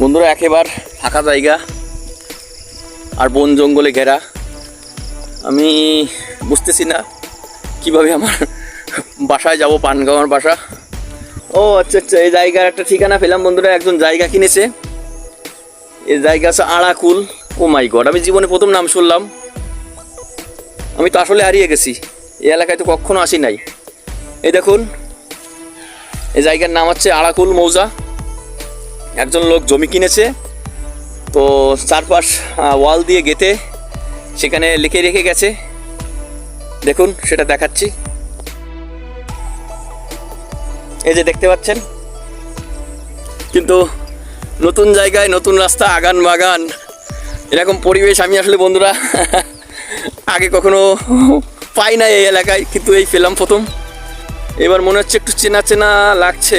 বন্ধুরা, একেবার ফাঁকা জায়গা আর বন জঙ্গলে ঘেরা। আমি বুঝতেছি না কীভাবে আমার বাসায় যাব পানগাঁও আমার বাসা। ও আচ্ছা আচ্ছা এই জায়গার একটা ঠিকানা পেলাম বন্ধুরা, একজন জায়গা কিনেছে। এই জায়গা আছে আড়াকুল ও মাই গড, আমি জীবনে প্রথম নাম শুনলাম। আমি তো আসলে হারিয়ে গেছি। এই এলাকায় তো কখনো আসি নাই। এই দেখুন, এই জায়গার নাম হচ্ছে আড়াকুল মৌজা। একজন লোক জমি কিনেছে, তো চারপাশ ওয়াল দিয়ে গেতে সেখানে লিখে রেখে গেছে। দেখুন, সেটা দেখাচ্ছি। এই যে দেখতে পাচ্ছেন? কিন্তু নতুন জায়গায় নতুন রাস্তা, আগান বাগান, এরকম পরিবেশ আমি আসলে বন্ধুরা আগে কখনো পাই না এই এলাকায়, কিন্তু এই পেলাম প্রথম। এবার মনে হচ্ছে একটু চেনা চেনা লাগছে।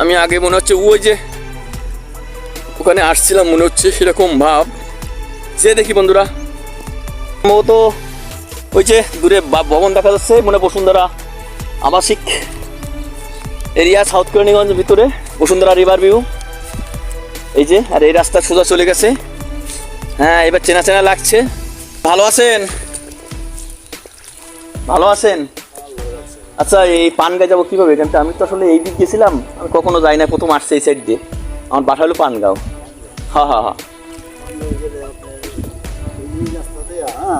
আমি আগে মনে হচ্ছে ওই যে ওখানে আসছিলাম মনে হচ্ছে, সেরকম ভাব। যে দেখি বন্ধুরা, সম্ভবত ওই যে দূরে ভবন দেখা যাচ্ছে, মনে বসুন্ধরা আবাসিক এরিয়া, সাউথ কেরানীগঞ্জের ভিতরে, বসুন্ধরা রিভার ভিউ। এই যে, আর এই রাস্তা সোজা চলে গেছে। হ্যাঁ এবার চেনা চেনা লাগছে। ভালো আছেন? ভালো আছেন? আচ্ছা এই পানগাঁ যাব কীভাবে? থেকে আমি তো আসলে এই দিক গেছিলাম, আমি কখনো যাই না, প্রথম আসছে এই সাইড দিয়ে। আমার বাসা হলো পানগাঁও। হ্যাঁ হ্যাঁ হ্যাঁ।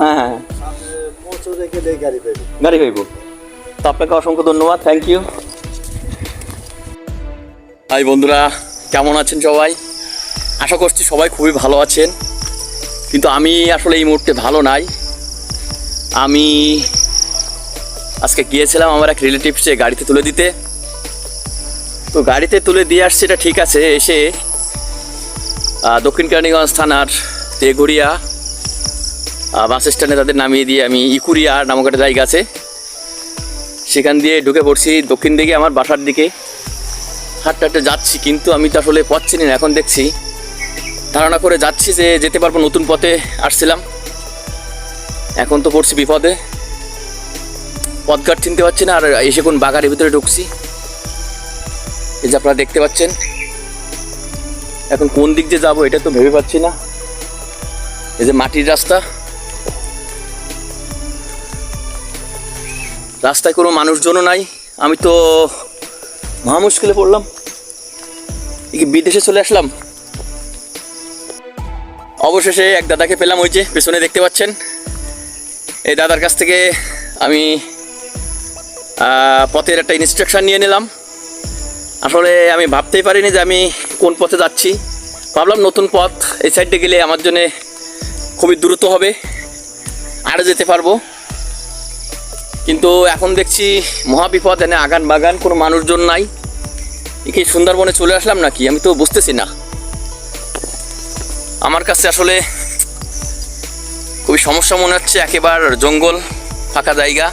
হ্যাঁ হ্যাঁ। গাড়ি হইব। তো আপনাকে অসংখ্য ধন্যবাদ থ্যাংক ইউ হাই বন্ধুরা, কেমন আছেন সবাই? আশা করছি সবাই খুবই ভালো আছেন। কিন্তু আমি আসলে এই মুহূর্তে ভালো নাই। আমি আজকে গিয়েছিলাম আমার এক রিলেটিভসে গাড়িতে তুলে দিতে। তো গাড়িতে তুলে দিয়ে আসছে, এটা ঠিক আছে, এসে দক্ষিণ কেরানীগঞ্জ থানার তেঘুরিয়া বাস স্ট্যান্ডে তাদের নামিয়ে দিয়ে আমি ইকুরিয়া নামক একটা জায়গা আছে। সেখান দিয়ে ঢুকে পড়ছি দক্ষিণ দিকে আমার বাসার দিকে। হাঁটতে হাঁটতে যাচ্ছি, কিন্তু আমি তো আসলে পথ চিনি না, এখন দেখছি। ধারণা করে যাচ্ছি যে যেতে পারব নতুন পথে, আসছিলাম। এখন তো পড়ছি বিপদে। পথঘাট চিনতে পারছি না, আর এসে কোন বাগানের ভিতরে ঢুকছি। এই যে আপনারা দেখতে পাচ্ছেন এখন কোন দিক দিয়ে যাব এটা তো ভেবে পাচ্ছি না। এই যে মাটির রাস্তা। রাস্তায় কোনো মানুষজনও নাই। আমি তো মহা মুশকিলে পড়লাম কি বিদেশে চলে আসলাম? অবশেষে এক দাদাকে পেলাম ওই যে, পেছনে দেখতে পাচ্ছেন। এই দাদার কাছ থেকে আমি পথের একটা ইনস্ট্রাকশন নিয়ে নিলাম। আসলে আমি ভাবতেই পারিনি যে আমি কোন পথে যাচ্ছি? ভাবলাম নতুন পথ এই সাইডে গেলে আমার জন্য খুবই দ্রুত হবে। আরও যেতে পারব। কিন্তু এখন দেখছি মহাবিপদ, এনে আগান বাগান, কোনো মানুষজন নাই। কি সুন্দরবনে চলে আসলাম নাকি? আমি তো বুঝতেছি না। আমার কাছে আসলে খুবই সমস্যা মনে হচ্ছে, একেবারে জঙ্গল, ফাঁকা জায়গা।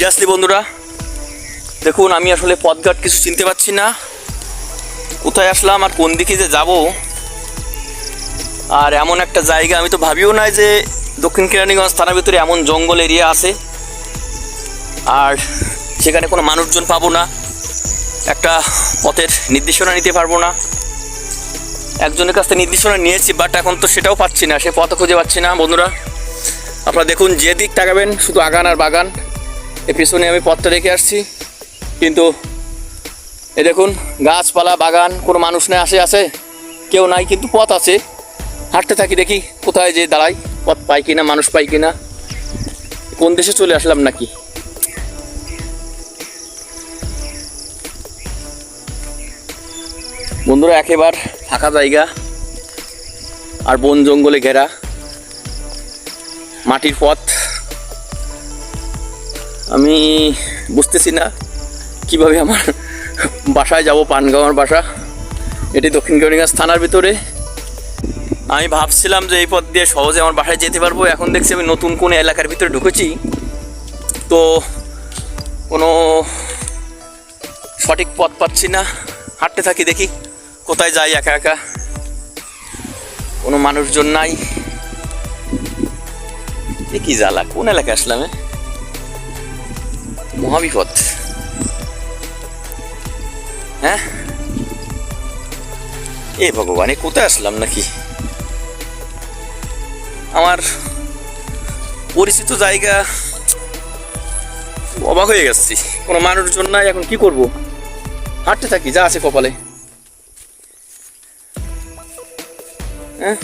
সিরিয়াসলি বন্ধুরা, দেখুন, আমি আসলে পথঘাট কিছু চিনতে পারছি না। কোথায় আসলাম আর কোন দিকে যে যাব? আর এমন একটা জায়গা আমি তো ভাবিও নাই যে দক্ষিণ কেরানীগঞ্জ থানার ভিতরে এমন জঙ্গল এরিয়া আছে। আর সেখানে কোনো মানুষজন পাবো না, একটা পথের নির্দেশনা নিতে পারব না। একজনের কাছ থেকে নির্দেশনা নিয়েছি বাট এখন তো সেটাও পাচ্ছি না, সে পথ খুঁজে পাচ্ছি না, বন্ধুরা। আপনারা দেখুন, যে দিক তাকাবেন, শুধু আগান আর বাগান। এর পিছনে আমি পথটা রেখে আসছি। কিন্তু এ দেখুন, গাছপালা, বাগান, কোনো মানুষ নেই, আসে আছে কেউ নাই, কিন্তু পথ আছে। হাঁটতে থাকি, দেখি কোথায় যে দাঁড়াই, পথ পাই কিনা, মানুষ পাই কিনা। কোন দেশে চলে আসলাম নাকি? বন্ধুরা, একেবার ফাঁকা জায়গা আর বন জঙ্গলে ঘেরা মাটির পথ। আমি বুঝতেছি না কীভাবে আমার বাসায় যাব পানগাঁও আমার বাসা। এটি দক্ষিণ কেরানীগঞ্জ থানার ভিতরে। আমি ভাবছিলাম যে এই পথ দিয়ে সহজে আমার বাসায় যেতে পারব। এখন দেখছি আমি নতুন কোন এলাকার ভিতরে ঢুকেছি। তো কোনো সঠিক পথ পাচ্ছি না। হাঁটতে থাকি দেখি কোথায় যাই একা একা। কোনো মানুষজন নাই। কি জ্বালা, কোন এলাকায় আসলাম? মহাবিপদ। হ্যাঁ? এ ভগবান এ কোথায় আসলাম নাকি? আমার পরিচিত জায়গা অবাক হয়ে গেছি। কোনো মানুষজন নাই, এখন কি করব? হাঁটতে থাকি, যা আছে কপালে। হ্যাঁ?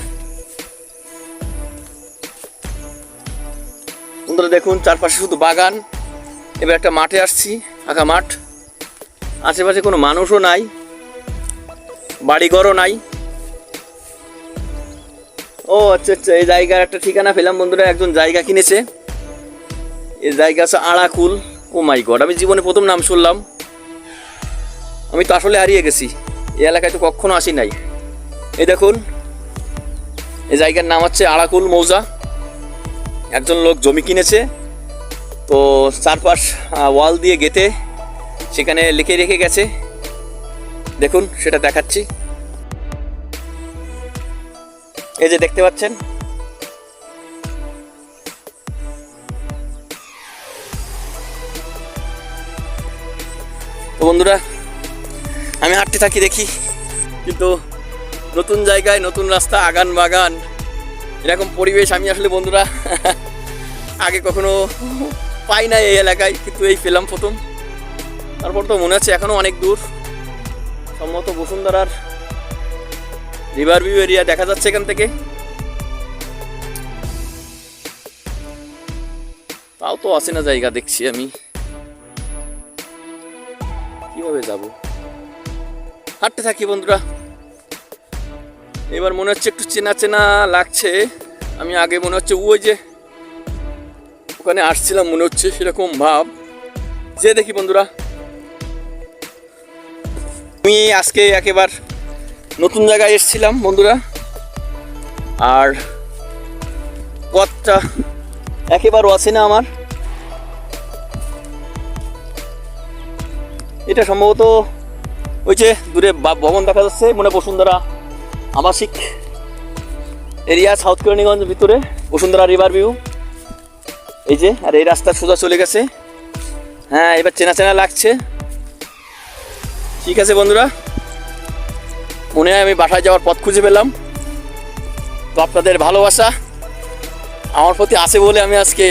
দেখুন, চারপাশে শুধু বাগান। এবার একটা মাঠে আসছি, ফাঁকা মাঠ। আশেপাশে কোনো মানুষও নাই, বাড়িঘরও নাই। ও আচ্ছা আচ্ছা এই জায়গার একটা ঠিকানা পেলাম বন্ধুরা, একজন জায়গা কিনেছে। এই জায়গা আছে আড়াকুল ও মাই গড, আমি জীবনে প্রথম নাম শুনলাম। আমি তো আসলে হারিয়ে গেছি। এই এলাকায় তো কখনো আসি নাই। এই দেখুন, এই জায়গার নাম হচ্ছে আড়াকুল মৌজা। একজন লোক জমি কিনেছে। তো চারপাশ ওয়াল দিয়ে গেতে সেখানে লিখে রেখে গেছে। দেখুন, সেটা দেখাচ্ছি। এই যে দেখতে পাচ্ছেন। তো বন্ধুরা, আমি হাঁটতে থাকি, দেখি। কিন্তু নতুন জায়গায়, নতুন রাস্তা, আগান বাগান, এরকম পরিবেশ আমি আসলে বন্ধুরা, আগে কখনো পাই না এই এলাকায়, কিন্তু এই পেলাম প্রথম। তারপর তো মনে হচ্ছে এখনও অনেক দূর। সম্ভবত বসুন্ধরার রিভার ভিউ এরিয়া দেখা যাচ্ছে এখান থেকে। তাও তো আসে না জায়গা দেখছি আমি। কীভাবে যাব? হাঁটতে থাকি বন্ধুরা। এবার মনে হচ্ছে একটু চেনা চেনা লাগছে। আমি আগে মনে হচ্ছে ওই যে ওখানে আসছিলাম মনে হচ্ছে, সেরকম ভাব। যে দেখি বন্ধুরা, আমি আজকে একেবার নতুন জায়গায় এসেছিলাম বন্ধুরা। আর পথটা একেবারও আছে না আমার। এটা সম্ভবত ওই যে দূরে ভবন দেখা যাচ্ছে, মনে বসুন্ধরা আবাসিক এরিয়া, সাউথ কেরানীগঞ্জ ভিতরে, বসুন্ধরা রিভার ভিউ। এই যে, আর এই রাস্তা সোজা চলে গেছে। হ্যাঁ এবার চেনা চেনা লাগছে। ঠিক আছে বন্ধুরা, মনে হয় আমি বাসায় যাওয়ার পথ খুঁজে পেলাম। তো আপনাদের ভালোবাসা আমার প্রতি আছে বলে আমি আজকে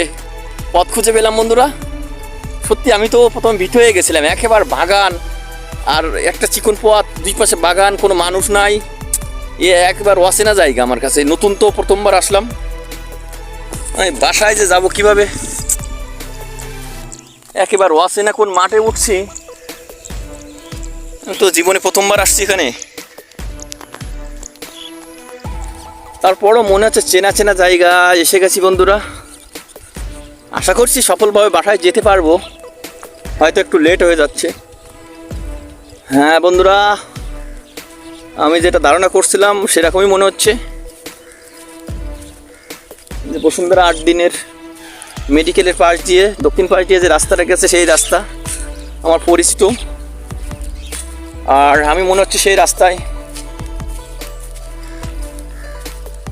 পথ খুঁজে পেলাম বন্ধুরা। সত্যি, আমি তো প্রথম ভিট হয়ে গেছিলাম। একেবারে বাগান আর একটা চিকন পথ দুই পাশে বাগান, কোনো মানুষ নাই। এ একবার অচেনা জায়গা আমার কাছে। নতুন তো প্রথমবার আসলাম। আমি বাসায় যে যাব কীভাবে? একেবারে অচেনা কোন মাঠে উঠছি? তো জীবনে প্রথমবার আসছি এখানে। তারপরও মনে হচ্ছে চেনা চেনা জায়গা, এসে গেছি বন্ধুরা। আশা করছি সফলভাবে বাসায় যেতে পারব। হয়তো একটু লেট হয়ে যাচ্ছে। হ্যাঁ বন্ধুরা, আমি যেটা ধারণা করছিলাম সেরকমই মনে হচ্ছে। যে বসুন্ধরা আট দিনের মেডিকেলের পাশ দিয়ে, দক্ষিণ পাশ দিয়ে যে রাস্তাটা গেছে, সেই রাস্তা আমার পরিচিত। আর আমি মনে হচ্ছে সেই রাস্তায়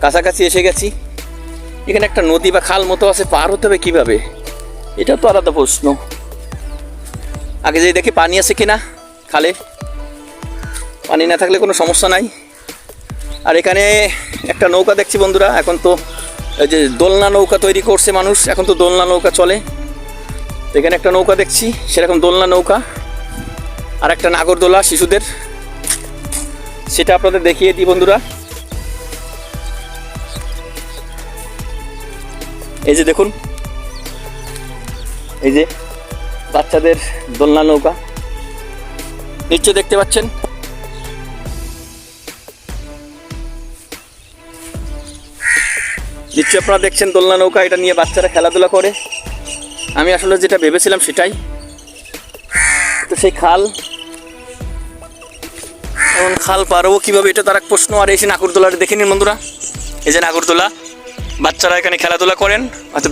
কাছাকাছি এসে গেছি। এখানে একটা নদী বা খাল মতো আছে, পার হতে হবে কীভাবে? এটা তো আলাদা প্রশ্ন। আগে যে দেখি পানি আছে কিনা খালে, পানি না থাকলে কোনো সমস্যা নাই। আর এখানে একটা নৌকা দেখছি বন্ধুরা, এখন তো এই যে দোলনা নৌকা তৈরি করছে মানুষ, এখন তো দোলনা নৌকা চলে। এখানে একটা নৌকা দেখছি, সেরকম দোলনা নৌকা। আর একটা নাগরদোলা শিশুদের। সেটা আপনাদের দেখিয়ে দিই বন্ধুরা। এই যে দেখুন, এই যে বাচ্চাদের দোলনা নৌকা। নিশ্চয় দেখতে পাচ্ছেন। নিশ্চয় আপনারা দেখছেন দোলনা নৌকা, এটা নিয়ে বাচ্চারা খেলাধুলা করে। আমি আসলে যেটা ভেবেছিলাম সেটাই। তো সেই খাল। এখন খাল পারব কীভাবে, এটা তার এক প্রশ্ন। আর এসে নাগরদোলাটা, দেখে নিন বন্ধুরা। এই যে নাগরদোলা, বাচ্চারা এখানে খেলাধুলা করেন। হয়তো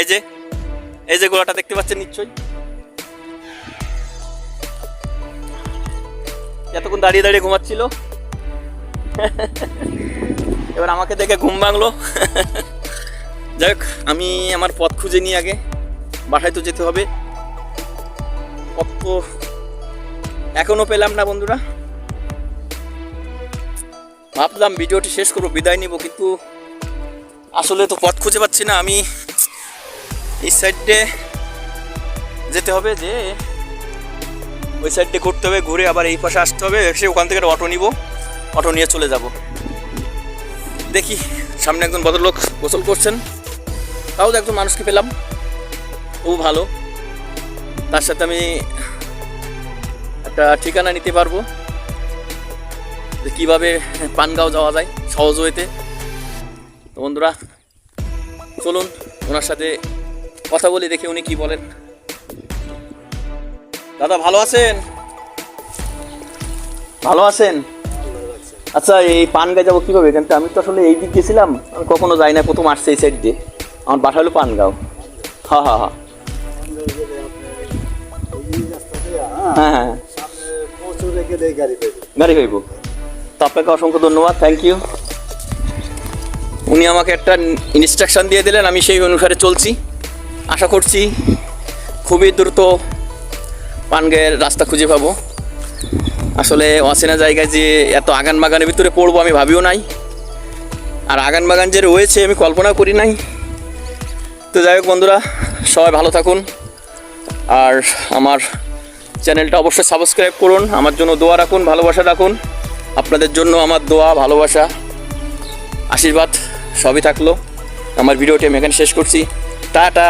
এই যে এই যে গোলাটা দেখতে পাচ্ছেন নিশ্চয়ই। এতক্ষণ দাঁড়িয়ে দাঁড়িয়ে ঘুমাচ্ছিল। এবার আমাকে দেখে ঘুম ভাঙলো। যাই হোক আমি আমার পথ খুঁজে নিই আগে। বাসায় তো যেতে হবে। পথ তো এখনও পেলাম না বন্ধুরা। ভাবলাম ভিডিওটি শেষ করব, বিদায় নিব, কিন্তু আসলে তো পথ খুঁজে পাচ্ছি না। আমি এই সাইডে যেতে হবে, যে ওই সাইডে ঘুরতে হবে, ঘুরে আবার এই পাশে আসতে হবে, এসে ওখান থেকে একটা অটো নিব, অটো নিয়ে চলে যাব। দেখি, সামনে একজন ভদ্রলোক গোসল করছেন। তাও একজন মানুষকে পেলাম। ও ভালো। তার সাথে আমি একটা ঠিকানা নিতে পারব। যে কীভাবে পানগাঁও যাওয়া যায়, সহজ হইতে তো বন্ধুরা, চলুন ওনার সাথে কথা বলি, দেখি উনি কি বলেন। দাদা, ভালো আছেন? ভালো আছেন? আচ্ছা এই পানগাঁ যাব কীভাবে? থেকে আমি তো আসলে এই দিক গেছিলাম, আমি কখনো যাই না, প্রথম আসছে এই সাইড দিয়ে। আমার বাসা হলো পানগাঁও হ্যাঁ হ্যাঁ হ্যাঁ। হ্যাঁ হ্যাঁ তো আপনাকে অসংখ্য ধন্যবাদ থ্যাংক ইউ উনি আমাকে একটা ইনস্ট্রাকশন দিয়ে দিলেন, আমি সেই অনুসারে চলছি। আশা করছি খুবই দ্রুত পানগের রাস্তা খুঁজে পাবো। আসলে অচেনা জায়গায় যে এত আগান বাগানের ভিতরে পড়ব আমি ভাবিও নাই। আর আগান বাগান যে রয়েছে আমি কল্পনা করি নাই। তো যাই হোক বন্ধুরা, সবাই ভালো থাকুন। আর আমার চ্যানেলটা অবশ্যই সাবস্ক্রাইব করুন, আমার জন্য দোয়া রাখুন, ভালোবাসা রাখুন। আপনাদের জন্য আমার দোয়া, ভালোবাসা, আশীর্বাদ সবই থাকল। আমার ভিডিওটি আমি এখানে শেষ করছি। টাটা!